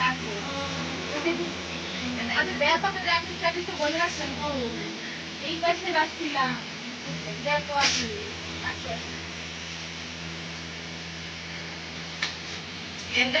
ako. Ano, kaya pa kaya sabi sa wala sa ko. Iba sila sila. Kaya po ako. Ganda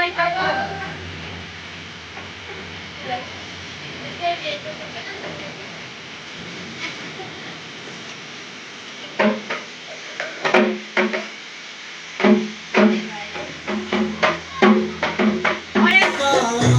ないかな。